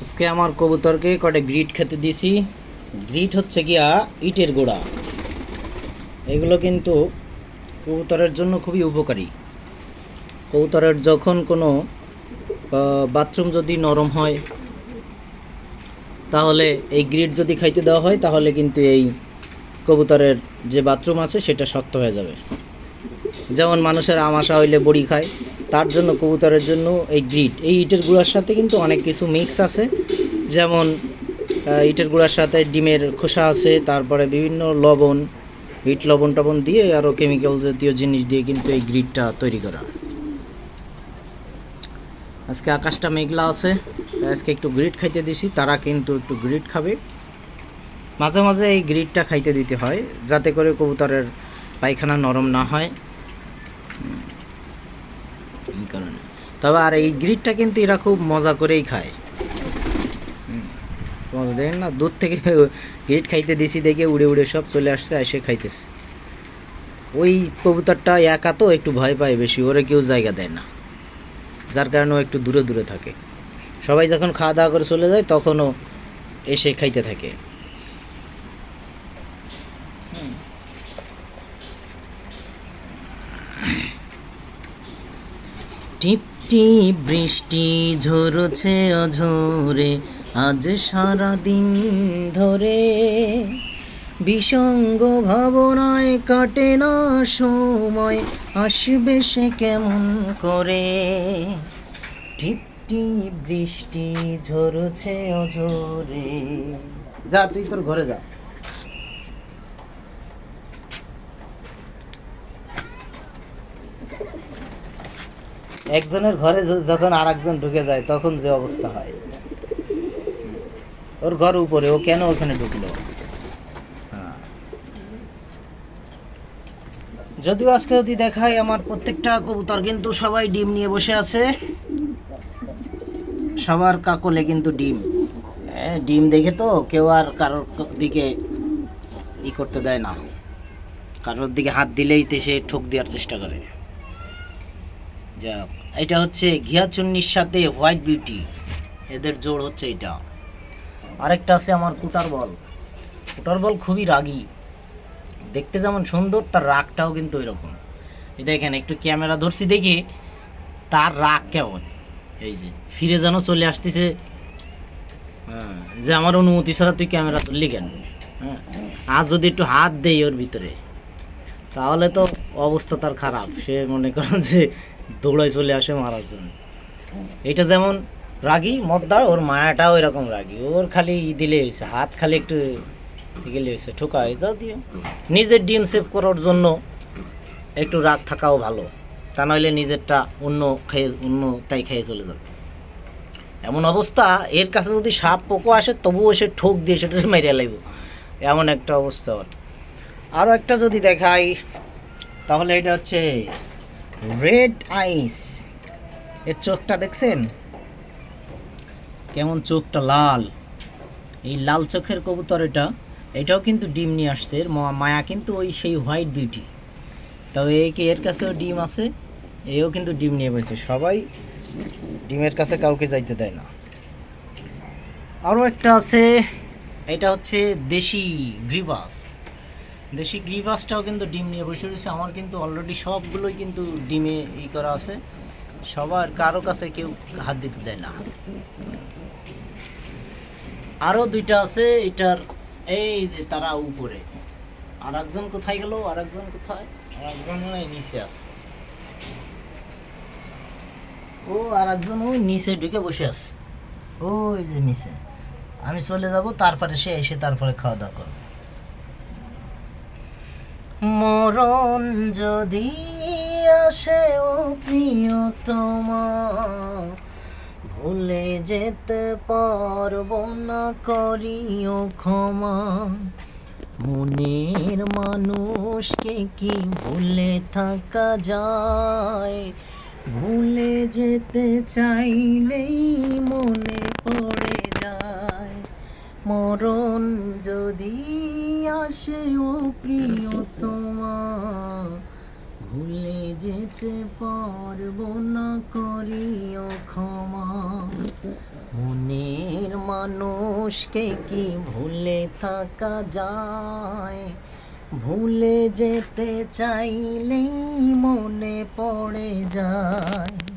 আজকে আমার কবুতরকে কটা গ্রিট খেতে দিছি। গ্রিট হচ্ছে গিয়া ইটের গোড়া। এগুলো কিন্তু কবুতরের জন্য খুবই উপকারী। কবুতরের যখন কোনো বাথরুম যদি নরম হয়, তাহলে এই গ্রিট যদি খাইতে দেওয়া হয়, তাহলে কিন্তু এই কবুতরের যে বাথরুম আছে, সেটা শক্ত হয়ে যাবে। যেমন মানুষের আমাশা হইলে বড়ি খায়। তার জন্য, কবুতরের জন্য এই গ্রিড এই ইটের গুঁড়ার সাথে কিন্তু অনেক কিছু মিক্স আছে। যেমন ইটের গুঁড়ার সাথে ডিমের খোসা আছে, তারপরে বিভিন্ন লবণ ইট লবণ টবণ দিয়ে আরও কেমিক্যাল জাতীয় জিনিস দিয়ে কিন্তু এই গ্রিডটা তৈরি করা আজকে আকাশটা মেঘলা আছে আজকে একটু গ্রিড খাইতে দিছি, তারা কিন্তু একটু গ্রিড খাবে। মাঝে মাঝে এই গ্রিডটা খাইতে দিতে হয়, যাতে করে কবুতরের পায়খানা নরম না হয় হুম, এই কারণে তবে আর এই গ্রিটটা কিন্তু এরা খুব মজা করেই খায়। দেখেন না দূর থেকে গ্রিট খাইতে দিছি দেখে উড়ে উড়ে সব চলে আসছে এসে খাইতেছে। ওই কবুতরটা একা তো একটু ভয় পায় বেশি ওরে কেউ জায়গা দেয় না। যার কারণে ও একটু দূরে দূরে থাকে। সবাই যখন খাওয়া দাওয়া করে চলে যায় তখনও এসে খাইতে থাকে। টিপটি বৃষ্টি ঝরছে অঝরে, আজ সারা দিন ধরে। বিসঙ্গ ভাবনায় কাটে না সময়, আসবে সে কেমন করে? টিপটি বৃষ্টি ঝরছে অঝরে। যা, তুই তোর ঘরে যা। একজনের ঘরে যখন আর একজন ঢুকে যায় তখন যে অবস্থা হয়। ওর ঘর উপরে ও কেন ওখানে ঢুকলো। যদিও আজকে যদি দেখাই আমার প্রত্যেকটা কবুতর কিন্তু সবাই ডিম নিয়ে বসে আছে। সবার কাকলে কিন্তু ডিম। হ্যাঁ, ডিম দেখে তো কেউ আর কারোর দিকে ই করতে দেয় না। কারোর দিকে হাত দিলেই তো সে ঠোক দেওয়ার চেষ্টা করে। যাক এটা হচ্ছে ঘিয়া চুন্নির সাথে হোয়াইট বিউটি। এদের জোড় হচ্ছে এটা। আরেকটা আছে আমার কুটার বল। কুটার বল খুবই রাগী। দেখতে যেমন সুন্দর, তার রাগটাও কিন্তু এরকম এই দেখেন, একটু ক্যামেরা ধরছি দেখি, তার রাগ কেমন? এই যে, ফিরে যেন চলে আসতেছে। হ্যাঁ যে আমার অনুমতি ছাড়া তুই ক্যামেরা ধরলি কেন? হ্যাঁ আর যদি একটু হাত দেই ওর ভিতরে, তাহলে তো অবস্থা তার খারাপ। সে মনে করেন যে দৌড়ায় চলে আসে মারার জন্য। এটা যেমন রাগী মদ্দার ওর মায়াটাও এরকম রাগী। ওর খালি দিলে হয়েছে, হাত খালি একটু গেলে হয়েছে, ঠোকা হয়ে দিও নিজের ডিম সেভ করার জন্য একটু রাগ থাকাও ভালো। তা নইলে নিজেরটা অন্য খেয়ে, অন্য তাই খেয়ে চলে যাবে। এমন অবস্থা, এর কাছে যদি সাপ পোকো আসে, তবুও সে ঠোক দিয়ে সেটা মেরে লাগব এমন একটা অবস্থা আরও একটা যদি দেখাই, তাহলে এটা হচ্ছে রেড আইস। এর চোখটা দেখছেন? কেমন চোখটা লাল। এই লাল চোখের কবুতর এটা। এটাও কিন্তু ডিম নিয়ে আসছে। এর মায়া কিন্তু ওই সেই হোয়াইট বিউটি। তবে এই কি এর কাছেও ডিম আছে? এও কিন্তু ডিম নিয়ে বসে। সবাই ডিমের কাছে কাউকে যাইতে দেয় না। আরও একটা আছে। এটা হচ্ছে দেশি গ্রিবাস। দেশি গ্রিভাসটাও কিন্তু ডিম নিয়ে বসে রয়েছে। আমার কিন্তু অলরেডি সবগুলোই কিন্তু ডিমে ই করা আছে। সবার কারও কাছে কেউ হাত দিতে দেয় না। আরও দুইটা আছে এটার এই যে তারা উপরে। আর একজন কোথায় গেল? আর একজন কোথায়? আর একজন নিচে আছে। ও আর একজন ওই নিচে ঢুকে বসে আছে। ওই যে নিচে। আমি চলে যাব তারপরে সে এসে তারপরে খাওয়া দাওয়া করবে। মরণ যদি আসে ও প্রিয়তমা, ভুলে যেতে পারব না, করিও ক্ষমা। মনের মানুষকে কি ভুলে থাকা যায়? ভুলে যেতে চাইলেই মনে পড়ে যায়। মরণ যদি আসে ও প্রিয়তমা ভুলে যেতে পারব না, করিও ক্ষমা। মনের মানুষকে কি ভুলে থাকা যায়? ভুলে যেতে চাইলেই মনে পড়ে যায়।